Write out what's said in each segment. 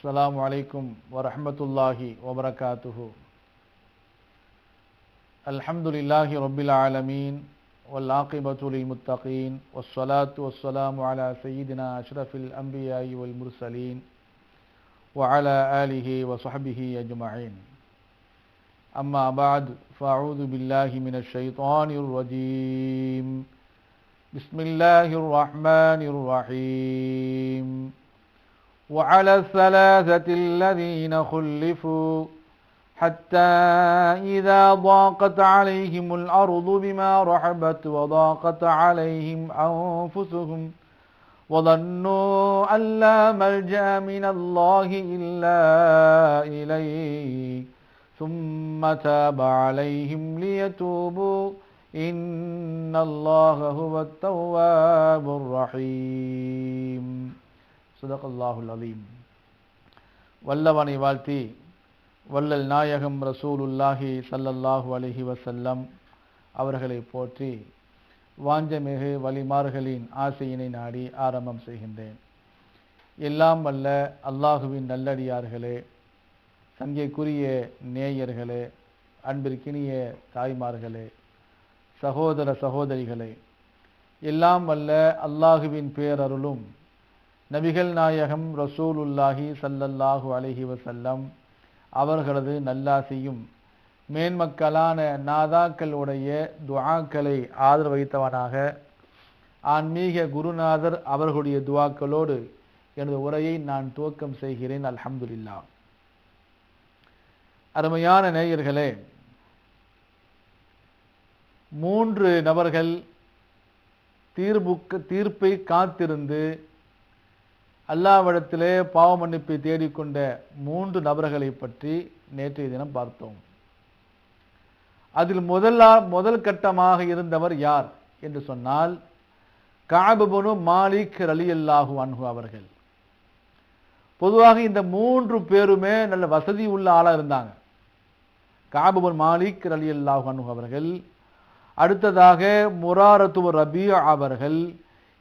السلام عليكم ورحمة الله وبركاته. الحمد لله رب العالمين والعاقبة للمتقين والصلاة والسلام على سيدنا أشرف الأنبياء والمرسلين وعلى آله وصحبه أجمعين. أما بعد فأعوذ بالله من الشيطان الرجيم. بسم الله الرحمن الرحيم. وعلى الثلاثة الذين خلفوا حتى إذا ضاقت عليهم الأرض بما رحبت وضاقت عليهم أنفسهم وظنوا أن لا ملجأ من الله إلا إليه ثم تاب عليهم ليتوبوا. إن الله هو التواب الرحيم. சுதகல்லாஹுல் அலீம். வல்லவனை வாழ்த்தி வல்லல் நாயகம் ரசூலுல்லாஹி சல்லல்லாஹு அலஹி வசல்லம் அவர்களை போற்றி வாஞ்சமிகு வலிமார்களின் ஆசையினை நாடி ஆரம்பம் செய்கின்றேன். எல்லாம் வல்ல அல்லாஹுவின் நல்லடியார்களே சங்கைக்குரிய நேயர்களே அன்பிற்கினிய தாய்மார்களே சகோதர சகோதரிகளே எல்லாம் வல்ல அல்லாஹுவின் பேரருளும் நபிகள் நாயகம் ரசூலுல்லாஹி சல்லல்லாஹு அலஹி வசல்லம் அவர்களது நல்லாசியும் மேன்மக்களான நாதாக்களுடைய துவாக்களை ஆதரவு வைத்தவனாக ஆன்மீக குருநாதர் அவர்களுடைய துவாக்களோடு எனது உரையை நான் துவக்கம் செய்கிறேன். அல்ஹம்துலில்லா அருமையான நேயர்களே மூன்று நபர்கள் தீர்ப்புக்கு தீர்ப்பை காத்திருந்து அல்லாவிடத்திலே பாவ மன்னிப்பை தேடிக்கொண்ட மூன்று நபர்களை பற்றி நேற்றைய தினம் பார்த்தோம். அதில் முதலா முதல் கட்டமாக இருந்தவர் யார் என்று சொன்னால் காபபனு மாலிக் அலி அல்லாஹு அன்ஹு அவர்கள். பொதுவாக இந்த மூன்று பேருமே நல்ல வசதி உள்ள ஆளாக இருந்தாங்க. காபபன் மாலிக் அலி அல்லாஹு அன்ஹு அவர்கள் அடுத்ததாக முராரத்துவ ரபி அவர்கள்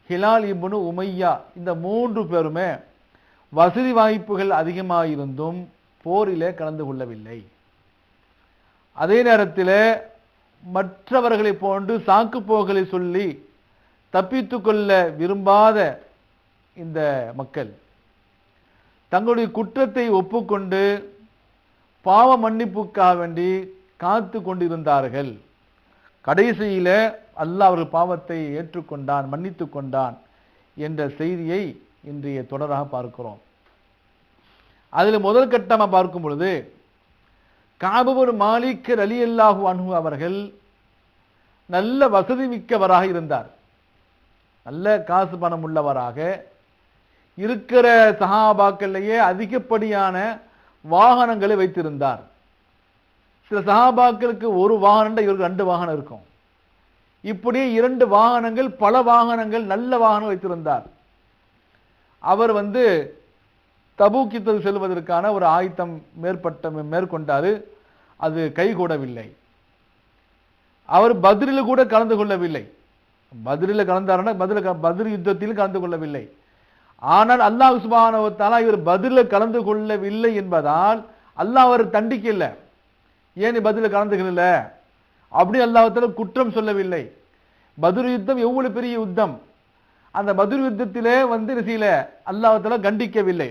ஹிலால் இபுனு உமையா இந்த மூன்று பேருமே வசதி வாய்ப்புகள் அதிகமாக இருந்தும் போரிலே கலந்து கொள்ளவில்லை. அதே நேரத்தில் மற்றவர்களை போன்று சாக்கு போகலை சொல்லி தப்பித்து கொள்ள விரும்பாத இந்த மக்கள் தங்களுடைய குற்றத்தை ஒப்புக்கொண்டு பாவ மன்னிப்புக்காக வேண்டி காத்து கொண்டிருந்தார்கள். கடைசியில் அல்லாஹ் அவர்கள் பாவத்தை ஏற்றுக்கொண்டான் மன்னித்து கொண்டான் என்ற செய்தியை இன்றைய தொடராக பார்க்கிறோம். அதில் முதல் கட்டமாக பார்க்கும் பொழுது காபூர் மாலிக் அலி அல்லாஹு அன்ஹு அவர்கள் நல்ல வசதி மிக்கவராக இருந்தார். நல்ல காசு பணம் உள்ளவராக இருக்கிற சஹாபாக்கள்லேயே அதிகப்படியான வாகனங்களை வைத்திருந்தார். சில சஹாபாக்களுக்கு ஒரு வாகனம் இவருக்கு ரெண்டு வாகனம் இருக்கும். இப்படி இரண்டு வாகனங்கள் பல வாகனங்கள் நல்ல வாகனம் வைத்திருந்தார். அவர் வந்து தபூக்கித்தல் செல்வதற்கான ஒரு ஆயத்தம் மேற்பட்ட மேற்கொண்டார். அது கைகூடவில்லை. அவர் பதிலில் கூட கலந்து கொள்ளவில்லை. பதிலில் கலந்தாருன்னா பதில் பதில் யுத்தத்திலும் கலந்து கொள்ளவில்லை. ஆனால் அல்லாஹ் சுபானவத்தாலா இவர் பதிலில் கலந்து கொள்ளவில்லை என்பதால் அல்லாஹ் அவர் தண்டிக்கல. ஏன் பதிலில் பதில கலந்துக்கல? அப்படி அல்லாஹத்தில் குற்றம் சொல்லவில்லை. பதுர் யுத்தம் எவ்வளவு பெரிய யுத்தம்? அந்த பதுர் யுத்தத்திலே வந்து ரிசியில அல்லாஹத்தில் கண்டிக்கவில்லை.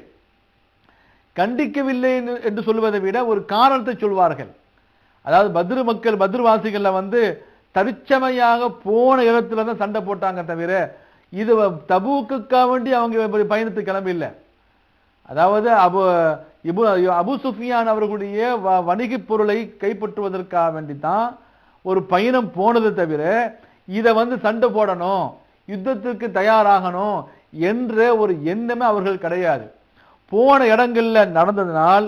கண்டிக்கவில்லை என்று சொல்வதை விட ஒரு காரணத்தை சொல்வார்கள். அதாவது பத்ரு மக்கள் பத்ருவாசிகள்ல வந்து தற்சமையாக போன இடத்துல தான் சண்டை போட்டாங்க தவிர இது தபூக்குக்காக வேண்டி அவங்க பயணத்து கிளம்பில்லை அதாவது அபு இபு அபு சுஃபியான் அவர்களுடைய வணிகப் பொருளை கைப்பற்றுவதற்காக வேண்டி தான் ஒரு பயணம் போனது தவிர இதை வந்து சண்டை போடணும் யுத்தத்திற்கு தயாராகணும் என்ற ஒரு எண்ணமே அவர்கள் கிடையாது. போன இடங்கள்ல நடந்ததினால்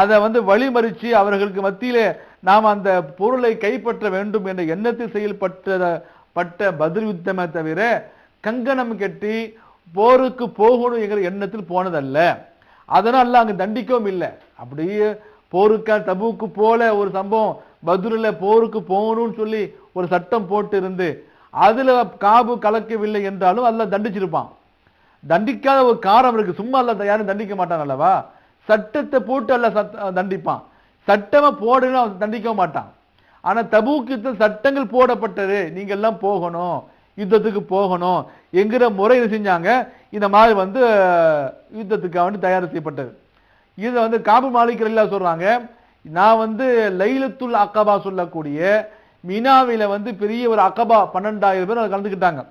அதை வந்து வழிமறித்து அவர்களுக்கு மத்தியிலே நாம் அந்த பொருளை கைப்பற்ற வேண்டும் என்ற எண்ணத்தில் செயல்பட்ட பட்ட பதில் யுத்தமே தவிர கங்கணம் கட்டி போருக்கு போகணும் என்கிற எண்ணத்தில் போனதல்ல. அதனால அங்கே தண்டிக்கவும் இல்லை. அப்படியே போருக்கா தபுக்கு போல ஒரு சம்பவம் பதுரில் போருக்கு போகணும்னு சொல்லி ஒரு சட்டம் போட்டு இருந்து அதில் காபு கலக்கவில்லை என்றாலும் அல்ல தண்டிச்சிருப்பான். தண்டிக்காத ஒரு காரணம் இருக்கு. சும்மா அல்ல யாரும் தண்டிக்க மாட்டான் அல்லவா? சட்டத்தை போட்டு அல்ல சத்த- தண்டிப்பான். சட்டமா போடணும் அவன் தண்டிக்க மாட்டான். ஆனா தபூக் யுத்தம் சட்டங்கள் போடப்பட்டது. நீங்க எல்லாம் போகணும். யுத்தத்துக்கு போகணும். என்கிற முறை செஞ்சாங்க? இந்த மாதிரி வந்து அஹ், யுத்தத்துக்கு வந்து தயார் செய்யப்பட்டது. இதை வந்து காபு மாளிகர் எல்லாம் சொல்றாங்க. நான் வந்து லைலத்துல் அக்கபா சொல்லக்கூடிய மினாவில வந்து பெரிய ஒரு அக்கபா பன்னெண்டாயிரம் பேர் அதுல கலந்துக்கிட்டாங்க.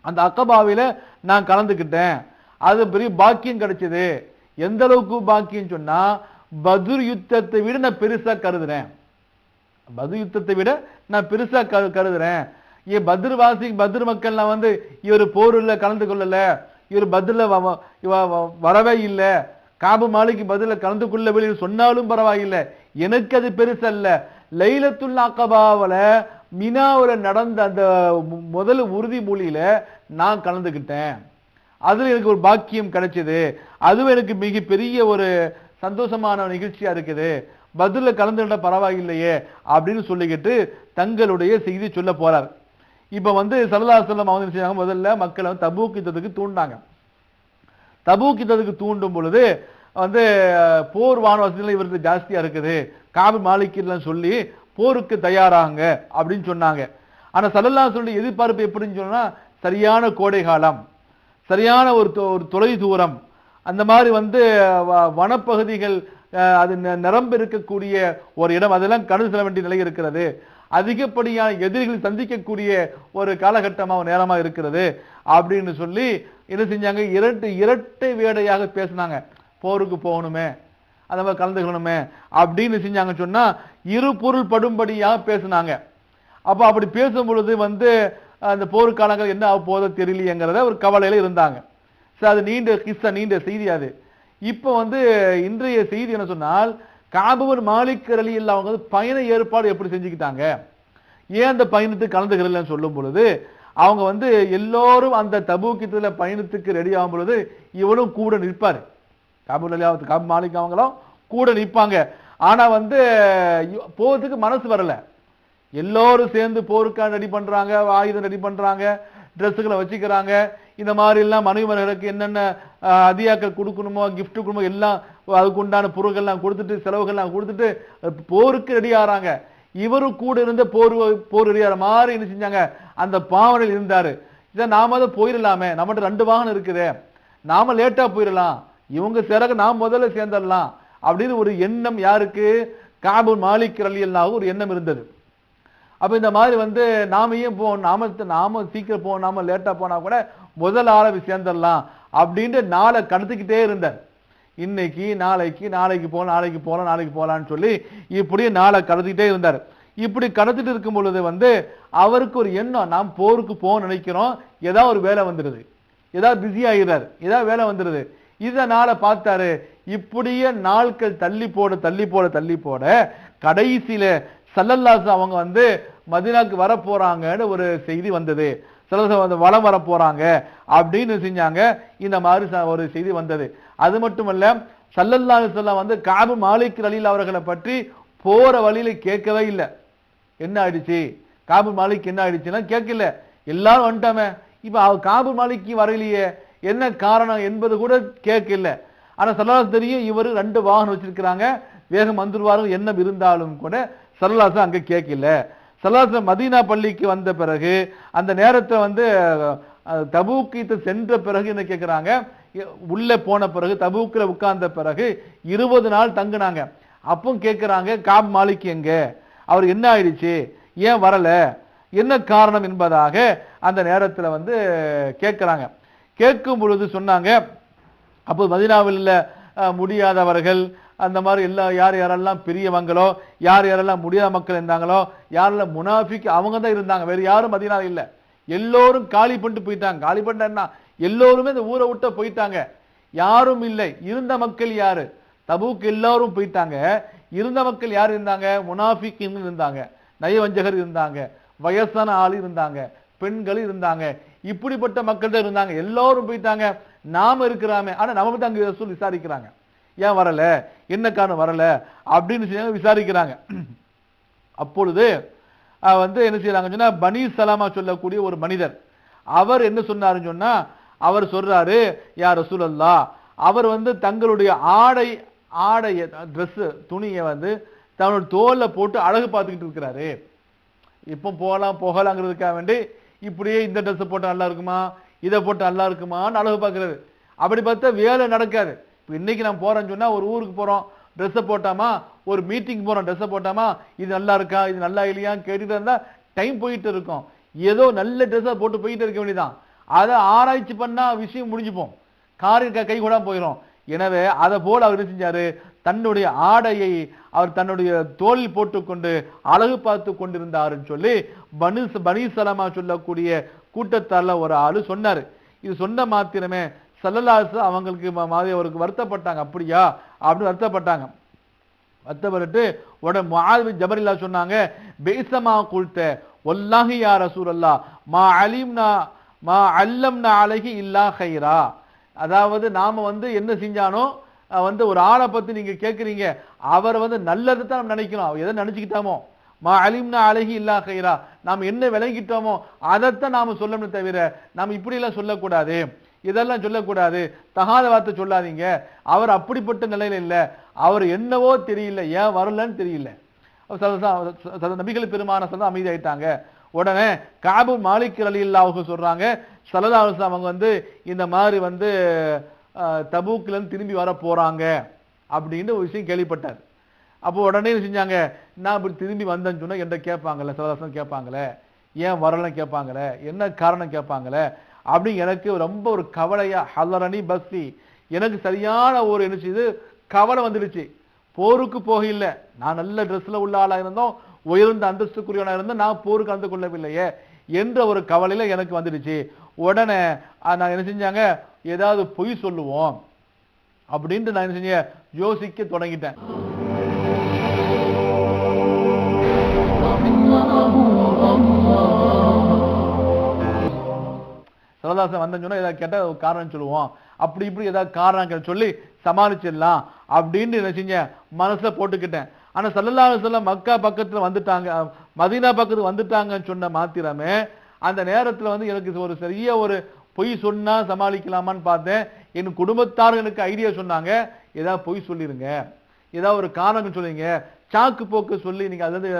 அந்த அக்கபாவில நான் கலந்துக்கிட்டேன். அது பெரிய பாக்கியம் கிடைச்சது. எந்த அளவுக்கு பாக்கியம் சொன்னா பதுர் யுத்தத்தை விட நான் பெருசா கருதுறேன். பதுர் யுத்தத்தை விட நான் பெருசா கரு கருதுறேன். ஏன் பத்ருவாசி வாசி மக்கள்லாம் வந்து இவர் போரில் கலந்து கொள்ளல. இவர் பத்ரில் வ- வ- வ- வரவே இல்லை. காபு மாலிக்கு பதில கலந்து கொள்ளவில்லை சொன்னாலும் பரவாயில்லை. எனக்கு அது பெருசல்ல. லைலத்துல் அக்கபாவில் மினாவில் நடந்த அந்த முதல் உறுதிமொழியில நான் கலந்துக்கிட்டேன் அதில் எனக்கு ஒரு பாக்கியம் கிடைச்சது. அதுவும் எனக்கு மிகப்பெரிய ஒரு சந்தோஷமான நிகழ்ச்சியா இருக்குது. பதில கலந்துகிட்ட பரவாயில்லையே அப்படின்னு சொல்லிக்கிட்டு தங்களுடைய செய்தி சொல்ல போறார். இப்போ வந்து சல்லா செல்லம் அவங்க முதல்ல மக்களை வந்து தபூக் யுத்தத்துக்கு தூண்டினாங்க தபூக் யுத்தத்துக்கு தூண்டும் பொழுது வந்து போர் வான வசதிகள் இவருக்கு ஜாஸ்தியாக இருக்குது. காபி மாலிக்கிலாம் சொல்லி போருக்கு தயாராங்க அப்படின்னு சொன்னாங்க. ஆனால் சலல்லாம் சொல்லி எதிர்பார்ப்பு எப்படின்னு சொன்னால் சரியான கோடை காலம் சரியான ஒரு தொ- ஒரு தொலை தூரம் அந்த மாதிரி வந்து வ- வனப்பகுதிகள் அது நிரம்பு இருக்கக்கூடிய ஒரு இடம் அதெல்லாம் கடந்து செல்ல வேண்டிய நிலை இருக்கிறது. அதிகப்படியான எதிரிகள் சந்திக்கக்கூடிய ஒரு காலகட்டமாக நேரமாக இருக்கிறது. அப்படின்னு சொல்லி என்ன செஞ்சாங்க? இரட்டு இரட்டை வேடையாக பேசினாங்க. போருக்கு போகணுமே அந்த மாதிரி கலந்துக்கணுமே அப்படின்னு செஞ்சாங்க சொன்னா இரு பொருள் படும்படியாக பேசினாங்க. அப்போ அப்படி பேசும் பொழுது வந்து அந்த போர்க்காலங்கள் என்ன ஆக போதோ தெரியலையேங்கிறத ஒரு கவலையில் இருந்தாங்க. சரி அது நீண்ட கிஸ்ஸா நீண்ட செய்தி அது. இப்போ வந்து இன்றைய செய்தி என்ன சொன்னால் காபூர் மாலிக் அலி அவங்க வந்து பயண ஏற்பாடு எப்படி செஞ்சுக்கிட்டாங்க? ஏன் அந்த பயணத்துக்கு கலந்துக்கிறலன்னு சொல்லும் பொழுது அவங்க வந்து எல்லோரும் அந்த தபூக்கித்துல பயணத்துக்கு ரெடி ஆகும் பொழுது இவனும் கூட நிற்பார். காபூல் அலி அவங்க காபு மாலிக் அவங்களும் கூட நிற்பாங்க. ஆனா வந்து போகிறதுக்கு மனசு வரல. எல்லோரும் சேர்ந்து போருக்காக ரெடி பண்றாங்க ஆயுதம் ரெடி பண்றாங்க ட்ரெஸ்ஸுகளை வச்சுக்கிறாங்க. இந்த மாதிரி எல்லாம் என்னென்ன அதியாக்கள் கொடுக்கணுமோ கிஃப்ட் கொடுக்கணுமோ எல்லாம் அதுக்கு உண்டான பொருட்கள்லாம் கொடுத்துட்டு செலவுகள்லாம் கொடுத்துட்டு போருக்கு ரெடி ஆகிறாங்க. இவரும் கூட இருந்த போர் போர் ரெடி ஆகிற மாதிரி என்ன செஞ்சாங்க? அந்த பாவனையில் இருந்தார். இதை நாம் தான் போயிடலாமே நம்மகிட்ட ரெண்டு வாகனம் இருக்குதே. நாம லேட்டாக போயிடலாம் இவங்க சிறகு நாம் முதல்ல சேர்ந்துடலாம் அப்படின்னு ஒரு எண்ணம் யாருக்கு? காபு மாலிக் ரலியல்லாஹு ஒரு எண்ணம் இருந்தது. அப்போ இந்த மாதிரி வந்து நாம ஏன் போவோம் நாம நாம சீக்கிரம் போவோம் நாம லேட்டாக போனால் கூட முதல் ஆளை சேர்ந்துடலாம் அப்படின்ட்டு நாளை கடத்திக்கிட்டே இருந்தார். இன்னைக்கு நாளைக்கு நாளைக்கு போகலாம் நாளைக்கு போகலாம் நாளைக்கு போகலான்னு சொல்லி இப்படியே நாளை கடத்திக்கிட்டே இருந்தார். இப்படி கடத்திட்டு இருக்கும் பொழுது வந்து அவருக்கு ஒரு எண்ணம் நாம் போருக்கு போக நினைக்கிறோம் ஏதாவது ஒரு வேலை வந்துடுது. ஏதாவது பிஸி ஆகிறார் ஏதாவது வேலை வந்துடுது. இதனால பார்த்தாரு இப்படியே நாட்கள் தள்ளி போட தள்ளி போட தள்ளி போட கடைசியில சல்லல்லாசு அவங்க வந்து மதினாக்கு வர போறாங்கன்னு ஒரு செய்தி வந்தது. சல்லல்லாஹு வந்து வலம் வர போறாங்க அப்படின்னு செஞ்சாங்க. இந்த மாதிரி ச- ஒரு செய்தி வந்தது. அது மட்டுமல்ல சல்லல்லாஹு சொல்லம் வந்து காபு மாலிக் அலில் அவர்களை பற்றி போற வழியில கேட்கவே இல்லை. என்ன ஆயிடுச்சு? காபு மாலிக் என்ன ஆயிடுச்சுன்னா கேட்கல. எல்லாரும் வந்துட்டாமே. இப்போ அவ காபு மாலிக்கு வரலையே. என்ன காரணம் என்பது கூட கேட்கல. ஆனால் சல்லாஸ் தெரியும் இவர் ரெண்டு வாகனம் வச்சிருக்கிறாங்க. வேகம் வந்துருவாரு என்ன இருந்தாலும் கூட சல்லாஸ் அங்கே கேட்கல. சல்லாஸ் மதீனா பள்ளிக்கு வந்த பிறகு அந்த நேரத்தை வந்து அஹ், சென்ற பிறகு என்ன கேட்குறாங்க உள்ளே போன பிறகு தபூக்கில் உட்கார்ந்த பிறகு இருபது நாள் தங்குனாங்க. அப்போ கேட்குறாங்க காப் மாலிக் எங்கே? அவர் என்ன ஆயிடுச்சு? ஏன் வரலை? என்ன காரணம் என்பதாக அந்த நேரத்தில் வந்து கேட்குறாங்க. கேட்கும் பொழுது சொன்னாங்க அப்போ மதினாவில் முடியாதவர்கள் அந்த மாதிரி எல்லா யார் யாரெல்லாம் பெரியவங்களோ யார் யாரெல்லாம் முடியாத மக்கள் இருந்தாங்களோ யாரெல்லாம் முனாஃபிக் அவங்க தான் இருந்தாங்க வேறு யாரும் மதினாவில் இல்லை. எல்லோரும் காலி பண்ணிட்டு போயிட்டாங்க. காலி பண்ணிட்டு என்ன? எல்லோருமே இந்த ஊரை விட்ட போயிட்டாங்க. யாரும் இல்லை. இருந்த மக்கள் யாரு? தபூக்கு எல்லாரும் போயிட்டாங்க. இருந்த மக்கள் யார் இருந்தாங்க? முனாஃபிக் இருந்தாங்க. நயவஞ்சகர் இருந்தாங்க. வயசான ஆள் இருந்தாங்க. பெண்கள் இருந்தாங்க. இப்படிப்பட்ட மக்கள் தான் இருந்தாங்க. எல்லாரும் போயிட்டாங்க. நாம இருக்கிறாமே. ஆனா நம்ம மட்டும் அங்கே ரசூல் விசாரிக்கிறாங்க. ஏன் வரல? என்ன காரணம் வரல? அப்படின்னு சொல்லி விசாரிக்கிறாங்க. அப்பொழுது வந்து என்ன செய்யறாங்க சொன்னா பனி சலாமா சொல்லக்கூடிய ஒரு மனிதர். அவர் என்ன சொன்னாருன்னு சொன்னா அவர் சொல்றாரு யார் ரசூல் அல்லா அவர் வந்து தங்களுடைய ஆடை ஆடைய ட்ரெஸ்ஸு துணியை வந்து தன்னோட தோலில் போட்டு அழகு பார்த்துக்கிட்டு இருக்கிறாரு. இப்போ போகலாம் போகலாங்கிறதுக்காக வேண்டி இப்படியே இந்த ட்ரெஸ்ஸை போட்டால் நல்லா இருக்குமா இதை போட்டு நல்லா இருக்குமான்னு அழகு பார்க்குறாரு. அப்படி பார்த்தா வேலை நடக்காது. இப்போ இன்னைக்கு நான் போகிறேன்னு சொன்னால் ஒரு ஊருக்கு போகிறோம் ட்ரெஸ்ஸை போட்டாமா ஒரு மீட்டிங் போகிறோம் ட்ரெஸ்ஸை போட்டாமா இது நல்லா இருக்கா இது நல்லா இல்லையான்னு கேட்டுட்டு இருந்தால் டைம் போயிட்டு இருக்கும். ஏதோ நல்ல ட்ரெஸ்ஸை போட்டு போயிட்டு இருக்க வேண்டியதான் அதை ஆராய்ச்சி பண்ணால் விஷயம் முடிஞ்சுப்போம். காரில் கை கூட போயிடும் எனவே அதை போல் அவர் என்ன செஞ்சாரு? தன்னுடைய ஆடையை அவர் தன்னுடைய தோளில் போட்டுக்கொண்டு அழகு பார்த்து கொண்டிருந்தாருன்னு சொல்லி பனு பனீசலமா சொல்லக்கூடிய கூட்டத்தாரில் ஒரு ஆளு சொன்னார். இது சொன்ன மாத்திரமே சல்லலாசு அவங்களுக்கு மாதிரி அவருக்கு வருத்தப்பட்டாங்க. அப்படியா? அப்படின்னு வருத்தப்பட்டாங்க. வருத்தப்பட்டு உடனே முஆத் ஜபரில்லா சொன்னாங்க பேசமா குல்த யார் யா அல்லா மா அலிம்னா மா அல்லம்னா அழகி இல்லா ஹைரா அதாவது நாம் வந்து என்ன செஞ்சானோ வந்து ஒரு ஆளை பற்றி நீங்கள் கேட்குறீங்க அவர் வந்து நல்லது தான் நம்ம நினைக்கணும். அவர் எதை நினச்சிக்கிட்டாமோ? மா அலிம்னா அழகி இல்லா ஹைரா நாம் என்ன விளங்கிட்டோமோ அதைத்தான் நாம் சொல்லணும் தவிர நாம் இப்படியெல்லாம் சொல்லக்கூடாது. இதெல்லாம் சொல்லக்கூடாது. தகாத வார்த்தை சொல்லாதீங்க. அவர் அப்படிப்பட்ட நிலையில் இல்லை. அவர் என்னவோ தெரியல. ஏன் வரலன்னு தெரியல. சத- சத- சத- நபிகள் பெருமான சதம் அமைதியாயிட்டாங்க. உடனே காபு மாலிக் அலி இல்லாவுக்கு சொல்றாங்க சல்லா அவங்க வந்து இந்த மாதிரி வந்து தபூக்கிலேருந்து திரும்பி வர போறாங்க அப்படின்னு ஒரு விஷயம் கேள்விப்பட்டார். அப்போ உடனே செஞ்சாங்க நான் இப்படி திரும்பி வந்தேன்னு சொன்னால் என்கிட்ட கேட்பாங்கல்ல சலதாசம் கேட்பாங்களே ஏன் வரலன்னு கேட்பாங்களே என்ன காரணம் கேட்பாங்களே அப்படி எனக்கு ரொம்ப ஒரு கவலையா ஹலரணி பஸ்தி எனக்கு சரியான ஒரு என்ன செய்யுது கவலை வந்துடுச்சு. போருக்கு போக இல்லை நான் நல்ல ட்ரெஸ்ஸில் உள்ள ஆளாக இருந்தோம் உயர்ந்த அந்தஸ்துக்குரியவனாக இருந்து நான் போர் கலந்து கொள்ளவில்லையே என்ற ஒரு கவலையில் எனக்கு வந்துடுச்சு. உடனே நான் என்ன செஞ்சாங்க? ஏதாவது பொய் சொல்லுவோம். அப்படின்ட்டு நான் என்ன செஞ்சேன்? யோசிக்க தொடங்கிட்டேன். சிவதாசன் வந்தேன்னு சொன்னா ஏதாவது கேட்டா ஒரு காரணம் சொல்லுவோம். அப்படி இப்படி ஏதாவது காரணங்கள் சொல்லி சமாளிச்சிடலாம். அப்படின்னு என்ன செஞ்சேன்? மனசுல போட்டுக்கிட்டேன். ஆனா சல்லல்லாஹு அலைஹி மக்கா பக்கத்துல வந்துட்டாங்க மதீனா பக்கத்துக்கு வந்துட்டாங்கன்னு சொன்ன மாத்திரமே அந்த நேரத்துல வந்து எனக்கு ஒரு பெரிய ஒரு பொய் சொன்னா சமாளிக்கலாமான்னு பார்த்தேன். என் குடும்பத்தார் எனக்கு ஐடியா சொன்னாங்க ஏதாவது பொய் சொல்லிருங்க ஏதாவது ஒரு காரணம் சொல்லுங்க சாக்கு போக்கு சொல்லி நீங்க அதாவது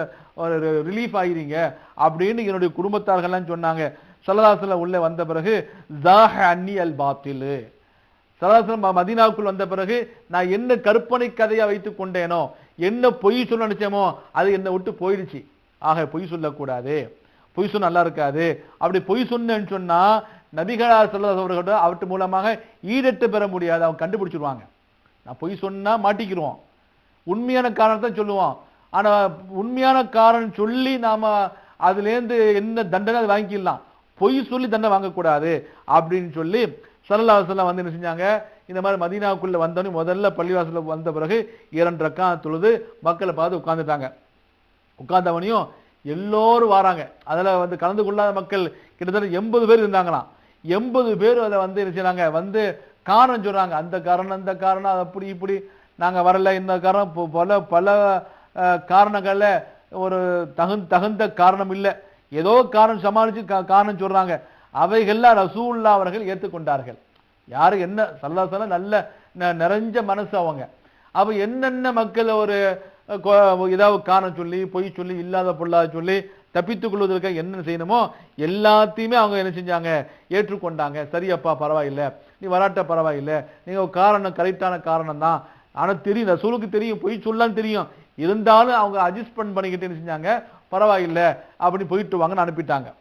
ஒரு ரிலீஃப் ஆகிறீங்க அப்படின்னு என்னுடைய குடும்பத்தார்கள்லாம் சொன்னாங்க. சல்லதாசல உள்ள வந்த பிறகு ஜாஹ அன்னி அல் பாத்திலு. சல்லாசலம் மதீனாவுக்குள் வந்த பிறகு நான் என்ன கற்பனை கதையா வைத்து கொண்டேனோ என்ன பொய் சொல்ல நினைச்சேமோ அது என்னை விட்டு போயிடுச்சு. ஆக பொய் சொல்லக்கூடாது. பொய் சொன்னா நல்லா இருக்காது. அப்படி பொய் சொன்னேன்னு சொன்னா நபிகளா சல்லதாஸ் அவர்களோட அவற்று மூலமாக ஈடட்டு பெற முடியாது. அவங்க கண்டுபிடிச்சிருவாங்க. நான் பொய் சொன்னா மாட்டிக்கிடுவோம் உண்மையான காரணத்தை சொல்லுவோம். ஆனா உண்மையான காரணம் சொல்லி நாம அதுலேருந்து என்ன தண்டனை அதை வாங்கிக்கலாம். பொய் சொல்லி தண்டனை வாங்கக்கூடாது. அப்படின்னு சொல்லி சல்லல்லாஹு அலைஹி வந்து என்ன செஞ்சாங்க? இந்த மாதிரி மதீனாவுக்குள்ள வந்தோடனே முதல்ல பள்ளிவாசலில் வந்த பிறகு இரண்டு ரக்கா தொழுது மக்களை பார்த்து உட்காந்துட்டாங்க உட்கார்ந்தவனையும் எல்லோரும் வராங்க. அதில் வந்து கலந்து கொள்ளாத மக்கள் கிட்டத்தட்ட எண்பது பேர் இருந்தாங்களாம். எண்பது பேர் அதை வந்து என்ன வந்து காரணம் சொல்கிறாங்க அந்த காரணம் அந்த காரணம் அது அப்படி இப்படி. நாங்கள் வரல. இந்த காரணம் பல பல காரணங்களில் ஒரு தகுந்த தகுந்த காரணம் இல்லை. ஏதோ காரணம் சமாளித்து காரணம் சொல்கிறாங்க அவைகள்லாம் ரசூல்லா அவர்கள் ஏற்றுக்கொண்டார்கள் யாரு என்ன சல்லாசல நல்ல ந- நிறைஞ்ச மனசு அவங்க. அப்போ என்னென்ன மக்கள் ஒரு ஏதாவது காரணம் சொல்லி பொய் சொல்லி இல்லாத பொல்லாத சொல்லி தப்பித்துக் கொள்வதற்காக என்ன செய்யணுமோ எல்லாத்தையுமே அவங்க என்ன செஞ்சாங்க? ஏற்றுக்கொண்டாங்க. சரியப்பா பரவாயில்லை. நீ வராட்ட பரவாயில்லை. நீங்கள் ஒரு காரணம் கரெக்டான காரணம் தான். ஆனால் தெரியும் ரசூலுக்கு தெரியும் பொய் சொல்லலாம் தெரியும். இருந்தாலும் அவங்க அட்ஜஸ்ட் பண்ணிக்கிட்டு என்ன செஞ்சாங்க? பரவாயில்லை அப்படி போயிட்டு வாங்கன்னு அனுப்பிட்டாங்க.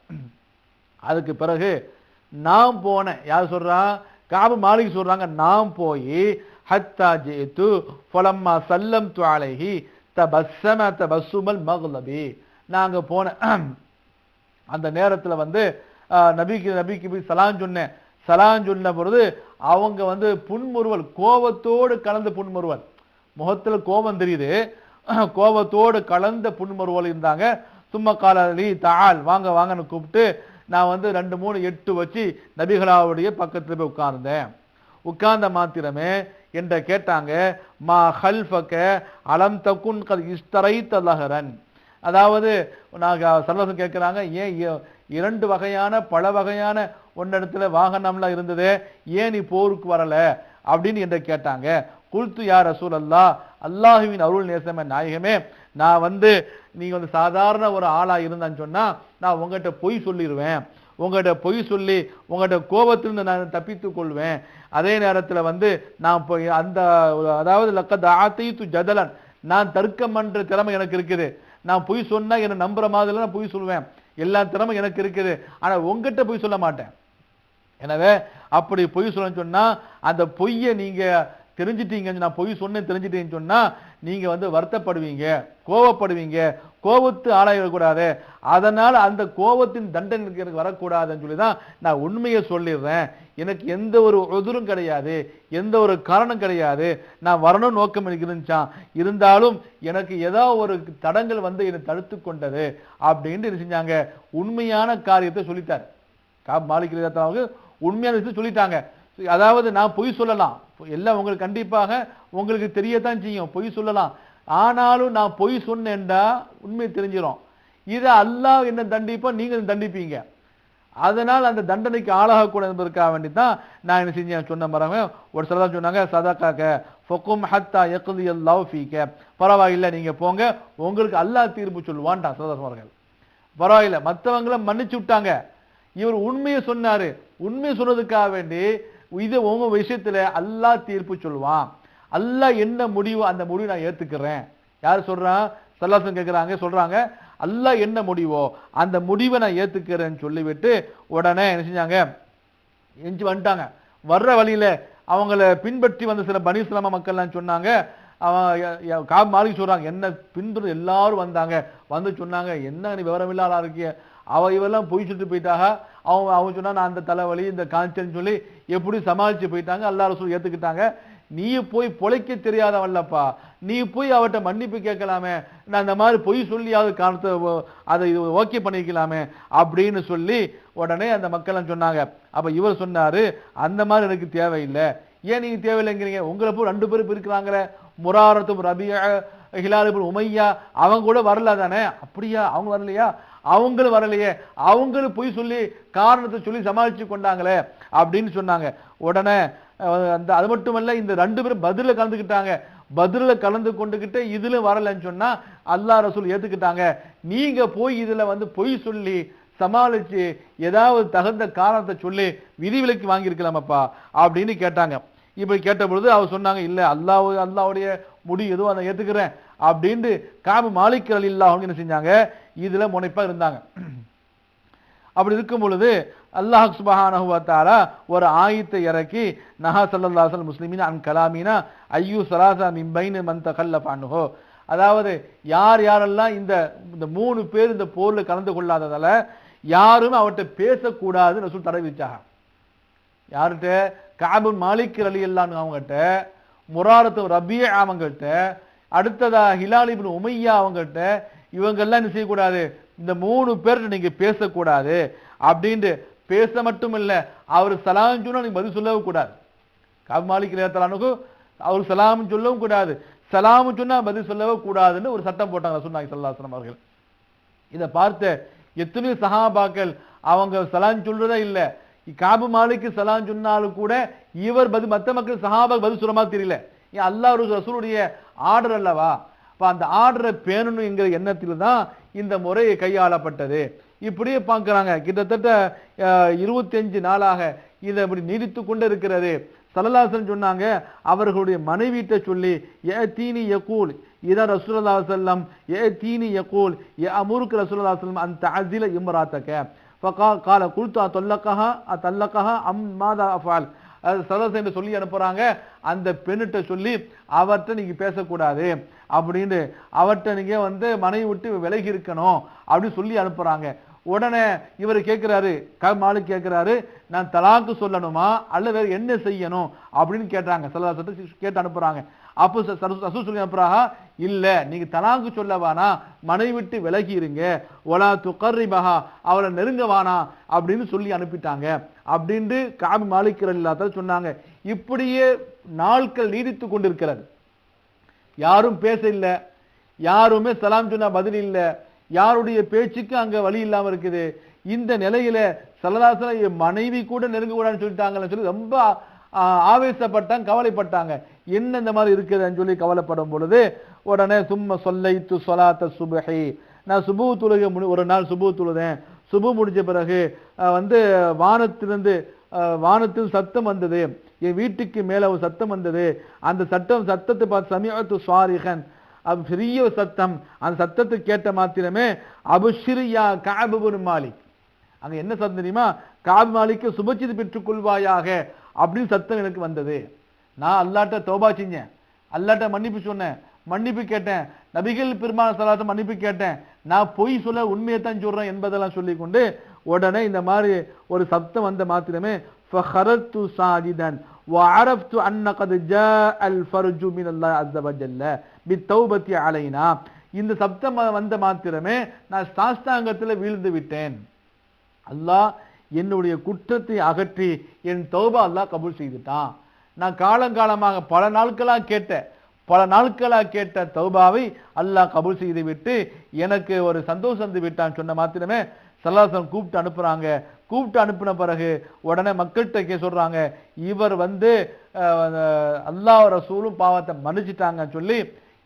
அதுக்கு பிறகு நான் போனேன். யார் சொல்கிறான் காபு மாலிக் சொல்றாங்க நான் போய் ஹத்தா ஜேத்து பொலம்மா சல்லம் துவாலைஹி தபஸ்ஸம தபஸ்ஸுமல் மகுலபி. நாங்க போனேன் அந்த நேரத்துல வந்து நபிக்கு நபிக்கு போய் சலான் சொன்னேன். சலான் சொன்ன பொழுது அவங்க வந்து புன்முறுவல் கோபத்தோடு கலந்த புன்முறுவல். முகத்துல கோபம் தெரியுது. கோபத்தோடு கலந்த புன்முறுவல் இருந்தாங்க. சும்மா காலி தாள் வாங்க வாங்கன்னு கூப்பிட்டு நான் வந்து ரெண்டு மூணு எட்டு வச்சு நபிகளாவுடைய பக்கத்தில் போய் உட்கார்ந்தேன். உட்கார்ந்த மாத்திரமே என்ற கேட்டாங்க மா ஹல்ஃபக்க அலம் தக்குன் கல் இஸ்தரை தலஹரன் அதாவது நாங்கள் சர்வசம் கேட்குறாங்க ஏன் இ- இரண்டு வகையான பல வகையான ஒன்னிடத்துல வாகனம்லாம் இருந்தது ஏன் நீ போருக்கு வரலை? அப்படின்னு என்ற கேட்டாங்க. குல்து யார் ரசூல் அல்லா அல்லாஹுவின் அருள் நேசம நாயகமே நான் வந்து நீங்கள் வந்து சாதாரண ஒரு ஆளாக இருந்தான்னு சொன்னால் நான் உங்கள்கிட்ட பொய் சொல்லிடுவேன் உங்கள்கிட்ட பொய் சொல்லி உங்கள்கிட்ட கோபத்திலிருந்து நான் தப்பித்து கொள்வேன். அதே நேரத்தில் வந்து நான் போய் அந்த அதாவது லக்கத் ஆத்தைத்து ஜதலன் நான் தர்க்கம் பண்ற திறமை எனக்கு இருக்குது. நான் பொய் சொன்னா என்னை நம்புற மாதிரி நான் பொய் சொல்லுவேன் எல்லா திறமை எனக்கு இருக்குது. ஆனா உங்ககிட்ட பொய் சொல்ல மாட்டேன். எனவே அப்படி பொய் சொல்லணும்னு சொன்னா அந்த பொய்யை நீங்க தெரிஞ்சிட்டீங்கன்னு நான் பொய் சொன்னேன் தெரிஞ்சிட்டீங்கன்னு சொன்னா நீங்க வந்து வருத்தப்படுவீங்க கோவப்படுவீங்க கோபத்து ஆளாயிடக்கூடாது. அதனால் அந்த கோபத்தின் தண்டனை எனக்கு வரக்கூடாதுன்னு சொல்லி தான் நான் உண்மையை சொல்லிடுறேன். எனக்கு எந்த ஒரு உதிரும் கிடையாது. எந்த ஒரு காரணம் கிடையாது. நான் வரணும் நோக்கம் எனக்கு இருந்துச்சான் இருந்தாலும் எனக்கு ஏதோ ஒரு தடங்கள் வந்து என்னை தடுத்து கொண்டது அப்படின்ட்டு என்ன செஞ்சாங்க? உண்மையான காரியத்தை சொல்லிட்டார். கா மாளிகை உண்மையான விஷயத்தை சொல்லிட்டாங்க. அதாவது நான் பொய் சொல்லலாம். எல்லாம் உங்களுக்கு கண்டிப்பாக உங்களுக்கு தெரியத்தான் செய்யும். பொய் சொல்லலாம். ஆனாலும் நான் பொய் சொன்னேன்டா உண்மை தெரிஞ்சிடும் இதை அல்லாஹ் என்ன தண்டிப்போம் நீங்கள் தண்டிப்பீங்க. அதனால் அந்த தண்டனைக்கு ஆளாகக்கூடாது என்பதற்காக வேண்டி தான் நான் என்ன செஞ்சேன் சொன்ன மரங்க ஒரு சில தான் சொன்னாங்க காக்க ஃபொக்கும் ஹத்தா எக்குதி லவ் ஃபீக்க. பரவாயில்லை நீங்கள் போங்க. உங்களுக்கு அல்லாஹ் தீர்ப்பு சொல்லுவான்ட்டான் சதா பரவாயில்ல மற்றவங்கள மன்னிச்சு விட்டாங்க. இவர் உண்மையை சொன்னார். உண்மையை சொன்னதுக்காக வேண்டி இது உங்கள் விஷயத்தில் அல்லாஹ் தீர்ப்பு சொல்லுவான். அல்லாஹ் என்ன முடிவு அந்த முடிவு நான் ஏற்றுக்கிறேன் யார் சொல்கிறான் சல்லாசன் கேட்குறாங்க சொல்கிறாங்க அல்லாஹ் என்ன முடிவோ அந்த முடிவை நான் ஏற்றுக்கிறேன்னு சொல்லிவிட்டு உடனே என்ன செஞ்சாங்க? எஞ்சி வந்துட்டாங்க. வர்ற வழியில் அவங்கள பின்பற்றி வந்த சில பனிஸ்லாம மக்கள்லாம் சொன்னாங்க. அவன் கா மாலிக் சொல்கிறாங்க என்ன பின்தொடர் எல்லாரும் வந்தாங்க. வந்து சொன்னாங்க என்ன நீ விவரம் இல்லாத இருக்கிய? அவ இவெல்லாம் பொய் சொல்லிட்டு போயிட்டாக. அவங்க அவங்க சொன்னா நான் அந்த தலைவலி இந்த காஞ்சல்னு சொல்லி எப்படி சமாளித்து போயிட்டாங்க அல்லா ரசூல் ஏற்றுக்கிட்டாங்க நீ போய் பொழைக்க தெரியாதவல்லப்பா நீ போய் அவட்ட மன்னிப்பு கேட்கலாமே. நான் இந்த மாதிரி பொய் சொல்லியாவது காரணத்தை ஓ- அதை இது ஓகே பண்ணிக்கலாமே அப்படின்னு சொல்லி உடனே அந்த மக்கள்லாம் சொன்னாங்க. அப்போ இவர் சொன்னார் அந்த மாதிரி எனக்கு தேவையில்லை. ஏன் நீங்கள் தேவையில்லைங்கிறீங்க? உங்களை போய் ரெண்டு பேரும் இருக்கிறாங்களே முராரத்தும் ரபியா ஹிலாலிபுல் உமையா அவங்க கூட வரல தானே அப்படியா? அவங்க வரலையா? அவங்களும் வரலையே. அவங்களும் பொய் சொல்லி காரணத்தை சொல்லி சமாளித்து கொண்டாங்களே அப்படின்னு சொன்னாங்க. உடனே அந்த அது மட்டுமல்ல இந்த ரெண்டு பேரும் பதில கலந்துக்கிட்டாங்க பதில கலந்து கொண்டுகிட்டு இதுல வரலன்னு சொன்னா அல்லா ரசூல் ஏத்துக்கிட்டாங்க. நீங்க போய் இதுல வந்து பொய் சொல்லி சமாளிச்சு ஏதாவது தகுந்த காரணத்தை சொல்லி விதிவிலக்கு வாங்கியிருக்கலாமப்பா அப்படின்னு கேட்டாங்க. இப்படி கேட்ட பொழுது அவர் சொன்னாங்க இல்ல அல்லாஹ் அல்லாவுடைய முடி எதுவும் அதை ஏத்துக்கிறேன் அப்படின்ட்டு காபு மாலிக் அலி அவங்க என்ன செஞ்சாங்க? இதுல முனைப்பா இருந்தாங்க. அப்படி இருக்கும் பொழுது அல்லாஹ் சுபஹானஹு ஒரு ஆயத்தை இறக்கி நஹா ஸல்லல்லாஹு முஸ்லிமின் அன் கலாமினா ஐயூ சலாசா மின் மந்த கல்ல தகல்லஃப அதாவது யார் யாரெல்லாம் இந்த இந்த மூணு பேர் இந்த போரில் கலந்து கொள்ளாததால் யாரும் அவர்கிட்ட பேசக்கூடாதுன்னு ரசூல் தடை விதிச்சாங்க. யார்கிட்ட? காபு மாலிக் அலி அல்லான்னு அவங்ககிட்ட முராரத்து ரபிய அவங்ககிட்ட அடுத்ததா ஹிலாலிபின் உமையா அவங்ககிட்ட இவங்கெல்லாம் என்ன செய்யக்கூடாது? இந்த மூணு பேர்கிட்ட நீங்கள் பேசக்கூடாது. அப்படின்ட்டு பேச மட்டும் இல்லை அவர் சலாம் சொன்னால் நீங்க பதில் சொல்லவும் கூடாது. காபு மாலிக் அலியத்தலானுக்கு அவர் சலாம் சொல்லவும் கூடாது. சலாம் சொன்னால் பதில் சொல்லவும் கூடாதுன்னு ஒரு சட்டம் போட்டாங்க சொன்னாங்க சல்லாசனம் அவர்கள். இதை பார்த்து எத்தனையோ சஹாபாக்கள் அவங்க சலாம் சொல்றதே இல்லை. காபு மாலிக்கு சலாம் சொன்னாலும் கூட இவர் பதில் மற்ற மக்கள் சஹாபாக் பதில் சொல்ல மாதிரி தெரியல. ஏன் அல்லாஹ் ரசூலுடைய ஆர்டர் அல்லவா? அப்போ அந்த ஆர்டரை பேணணுங்கிற எண்ணத்தில் தான் இந்த முறை கையாளப்பட்டது. இப்படியே பார்க்குறாங்க. கிட்டத்தட்ட இருபத்தஞ்சு நாளாக இதை அப்படி நீடித்து கொண்டு இருக்கிறது சலலாசன் சொன்னாங்க அவர்களுடைய மனைவியிட்ட சொல்லி ஏ தீனி யக்கூல் இதான் ரசூலல்லா செல்லம் ஏ தீனி யக்கூல் ஏ அமுருக்கு ரசூலல்லா செல்லம் அந்த அசில இம்ராத்தக்க ஃபகா கால குழுத்தா தொல்லக்கஹா அ தல்லக்கஹா அம் மாதா அஃபால். சலலாசன் சொல்லி அனுப்புகிறாங்க அந்த பெண்ணிட்ட சொல்லி அவர்கிட்ட நீங்கள் பேசக்கூடாது. அப்படின்னு அவர்கிட்ட நீங்கள் வந்து மனைவி விட்டு விலகி இருக்கணும் அப்படின்னு சொல்லி அனுப்புகிறாங்க உடனே இவர் கேட்கிறாரு க மாலிக் கேட்கிறாரு நான் தலாக்கு சொல்லணுமா? அல்ல வேறு என்ன செய்யணும்? அப்படின்னு கேட்டாங்க. சல்லல்லாஹு கேட்டு அனுப்புகிறாங்க அப்போ ச- சொல்லி அனுப்புறாங்க இல்லை நீங்கள் தலாக்கு சொல்ல வேணா மனைவி விட்டு விலகி இருங்க. ஒலா துகர்ரிபஹா அவளை நெருங்க வேணா அப்படின்னு சொல்லி அனுப்பிட்டாங்க. அப்படின்ட்டு காபி மாலிக்கர் இல்லாத சொன்னாங்க. இப்படியே நாட்கள் நீடித்து கொண்டிருக்கிறது. யாரும் பேச இல்லை. யாருமே சலாம் சொன்னால் பதில் இல்லை. யாருடைய பேச்சுக்கு அங்க வழி இல்லாம இருக்குது? இந்த நிலையில சல்லதாசன என் மனைவி கூட நெருங்க கூடாதுன்னு சொல்லிட்டாங்கன்னு சொல்லி ரொம்ப ஆவேசப்பட்டாங்க கவலைப்பட்டாங்க. என்ன இந்த மாதிரி இருக்குதுன்னு சொல்லி கவலைப்படும் பொழுது உடனே சும்மா சொல்லைத்து சொலாத்த சுபஹி. நான் சுபு துழுக முடி ஒரு நாள் சுபு துழுதேன். சுபு முடிஞ்ச பிறகு வந்து வானத்திலிருந்து வானத்தில் சத்தம் வந்தது. என் வீட்டுக்கு மேலே ஒரு சத்தம் வந்தது. அந்த சட்டம் சத்தத்தை பார்த்து சமீபத்து சுவாரிகன் அது பெரிய ஒரு சத்தம். அந்த சத்தத்தை கேட்ட மாத்திரமே அபுஷிரியா காபுபுன் மாலிக். அங்கே என்ன சத்தம் தெரியுமா? காபு மாலிக்கு சுபச்சிது பெற்றுக் கொள்வாயாக அப்படின்னு சத்தம் எனக்கு வந்தது. நான் அல்லாட்ட தோபா செஞ்சேன். அல்லாட்ட மன்னிப்பு சொன்னேன். மன்னிப்பு கேட்டேன். நபிகள் பெருமான சலாத்த மன்னிப்பு கேட்டேன். நான் பொய் சொல்ல உண்மையை தான் சொல்கிறேன் என்பதெல்லாம் சொல்லிக்கொண்டு உடனே இந்த மாதிரி ஒரு சப்தம் வந்த மாத்திரமே فخرجت ساجدا وعرفت ان قد جاء الفرج من الله عز وجل بالتوبه علينا இந்த சப்தம் வந்த மாத்திரமே நான் சாஸ்தாங்கத்தில் வீழ்ந்து விட்டேன் அல்லாஹ் என்னுடைய குற்றத்தை அகற்றி என் தௌபா அல்லாஹ் கபூல் செய்துட்டான் நான் காலங்காலமாக பல நாட்களா கேட்ட பல நாட்களா கேட்ட தௌபாவை அல்லாஹ் கபூல் செய்து விட்டு எனக்கு ஒரு சந்தோஷம் தந்து விட்டான் சொன்ன மாத்திரமே சல்லாசன் கூப்பிட்டு அனுப்புகிறாங்க கூப்பிட்டு அனுப்பின பிறகு உடனே மக்கள்கிட்ட கே சொல்கிறாங்க இவர் வந்து அஹ், அல்லாஹ் ரசூலும் பாவத்தை மன்னிச்சிட்டாங்கன்னு சொல்லி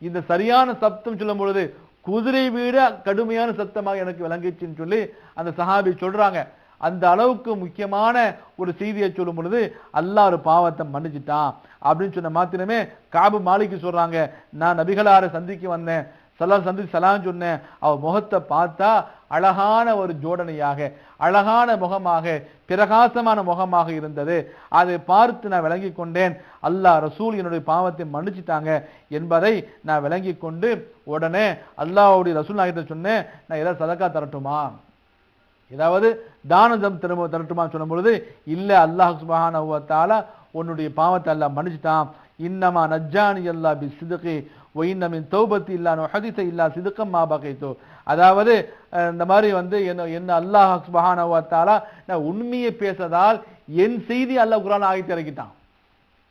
இந்த சரியான சப்தம் சொல்லும் பொழுது குதிரை விட கடுமையான சத்தமாக எனக்கு விளங்கிச்சுன்னு சொல்லி அந்த சஹாபி சொல்கிறாங்க அந்த அளவுக்கு முக்கியமான ஒரு செய்தியை சொல்லும் பொழுது அல்லா ஒரு பாவத்தை மன்னிச்சிட்டான். அப்படின்னு சொன்ன மாத்திரமே காபு மாலிக்கு சொல்கிறாங்க நான் நபிகளாரை சந்திக்க வந்தேன். சலாம் சந்தித்து சலாம் சொன்னேன். அவள் முகத்தை பார்த்தா அழகான ஒரு ஜோடனையாக அழகான முகமாக பிரகாசமான முகமாக இருந்தது. அதை பார்த்து நான் விளங்கி கொண்டேன். அல்லாஹ் ரசூல் என்னுடைய பாவத்தை மன்னிச்சிட்டாங்க என்பதை நான் விளங்கி கொண்டு உடனே அல்லாஹ்வுடைய ரசூல் நாயகத்தை சொன்னேன் நான் ஏதாவது சதக்கா தரட்டுமா? ஏதாவது தானதம் திரும்ப தரட்டுமான்னு சொல்லும் பொழுது இல்லை அல்லாஹ் சுபஹான உன்னுடைய பாவத்தை அல்லாஹ் மன்னிச்சிட்டான். இன்னமா நஜ்ஜானி அல்லாஹ் பி சிதுகி ஒயின்னமின் தௌபத்து மின் தௌபத்தி இல்லா சிதுக்கம் மா பகைத்து அதாவது இந்த மாதிரி வந்து என்ன என்ன அல்லாஹ் சுபஹானஹு நான் உண்மையை பேசதால் என் செய்தி அல்லாஹ் குரான் ஆயத்தை இறக்கிட்டான்.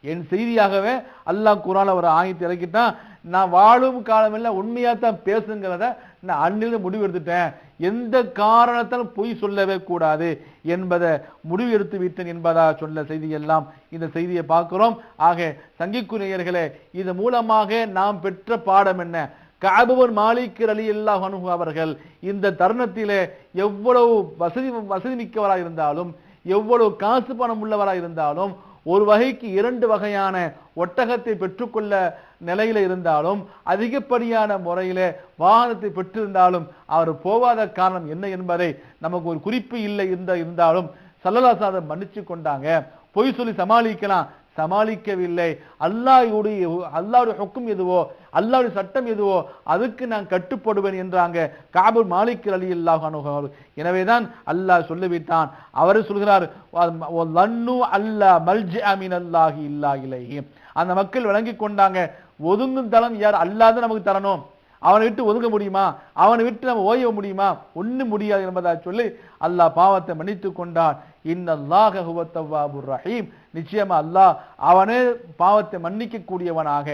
என் செய்தியாகவே அல்லாஹ் குரானை ஒரு ஆயத்தை இறக்கிட்டான். நான் வாழும் காலமெல்லாம் உண்மையாக தான் பேசுங்கிறத நான் அன்னிலிருந்து முடிவு எடுத்துட்டேன் எந்த காரணத்தாலும் பொய் சொல்லவே கூடாது என்பதை முடிவு எடுத்து விட்டேன் என்பதா சொல்ல செய்தி எல்லாம் இந்த செய்தியை பார்க்கிறோம். ஆக சங்கிக்குரியர்களே இது மூலமாக நாம் பெற்ற பாடம் என்ன? காபுவன் மாலிக் அலி அல்லாஹ் அனுகு அவர்கள் இந்த தருணத்திலே எவ்வளவு வசதி வசதி மிக்கவராக இருந்தாலும் எவ்வளவு காசு பணம் உள்ளவராக இருந்தாலும் ஒரு வகைக்கு இரண்டு வகையான ஒட்டகத்தை பெற்றுக்கொள்ள நிலையில இருந்தாலும் அதிகப்படியான முறையில வாகனத்தை பெற்றிருந்தாலும் அவர் போவாத காரணம் என்ன என்பதை நமக்கு ஒரு குறிப்பு இல்லை இருந்த இருந்தாலும் சல்லலாசாதம் மன்னிச்சு கொண்டாங்க. பொய் சொல்லி சமாளிக்கலாம். சமாளிக்கவில்லை. அல்லாஹுடைய அல்லாவுடைய ஹுக்கும் எதுவோ அல்லாவுடைய சட்டம் எதுவோ அதுக்கு நான் கட்டுப்படுவேன் என்றாங்க. காபூர் மாலிக் அலி அல்லாஹ் எனவேதான் அல்லாஹ் சொல்லிவிட்டான். அவர் சொல்கிறார் லன்னு அல்லா மல்ஜி அமீன் அல்லாஹி இல்லா அந்த மக்கள் விளங்கி கொண்டாங்க. ஒதுங்கும் தளம் யார்? அல்லாத நமக்கு தரணும். அவனை விட்டு ஒதுங்க முடியுமா? அவனை விட்டு நம்ம ஓய முடியுமா? ஒன்றும் முடியாது என்பதாக சொல்லி அல்லாஹ் பாவத்தை மன்னித்து கொண்டான். இன்னல்லாஹ ரஹீம். நிச்சயமா அல்லாஹ் அவனே பாவத்தை மன்னிக்க கூடியவனாக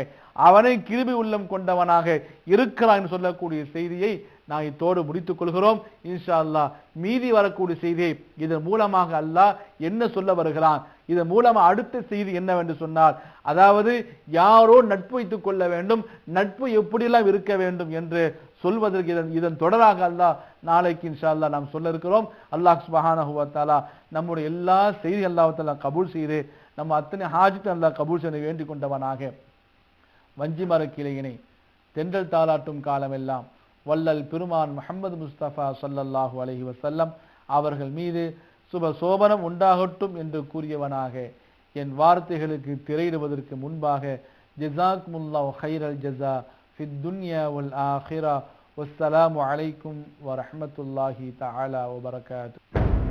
அவனே கிருபி உள்ளம் கொண்டவனாக இருக்கிறான் என்று சொல்லக்கூடிய செய்தியை நான் இத்தோடு முடித்துக் கொள்கிறோம். இன்ஷா அல்லாஹ் மீதி வரக்கூடிய செய்தியை இதன் மூலமாக அல்லாஹ் என்ன சொல்ல வருகிறான் இதன் மூலமாக அடுத்த செய்தி என்னவென்று சொன்னால் அதாவது யாரோ நட்பு வைத்துக் கொள்ள வேண்டும் நட்பு எப்படியெல்லாம் இருக்க வேண்டும் என்று சொல்வதற்கு இதன் இதன் தொடராக அல்லாஹ் நாளைக்கு இன்ஷா அல்லாஹ் நாம் சொல்ல இருக்கிறோம். அல்லாஹ் சுபஹானஹு வ நம்முடைய எல்லா செய்தி அல்லாஹத்தாலா கபூல் செய்து நம்ம அத்தனை ஹாஜித் அல்லாஹ் கபூல் செய்ய வேண்டிக் கொண்டவனாக. வஞ்சி மரக்கிளையினை தென்றல் தாளாட்டும் காலமெல்லாம் வல்லல் பெருமான் முஹம்மது முஸ்தபா சொல்லல்லாஹு அலஹி வசல்லம் அவர்கள் மீது சுப சோபனம் உண்டாகட்டும் என்று கூறியவனாக. என் வார்த்தைகளுக்கு திரையிடுவதற்கு முன்பாக ஜஸாக்முல்லாஹ் ஹைரல் ஜஸா في الدنيا والآخرة والسلام عليكم ورحمة الله تعالى وبركاته.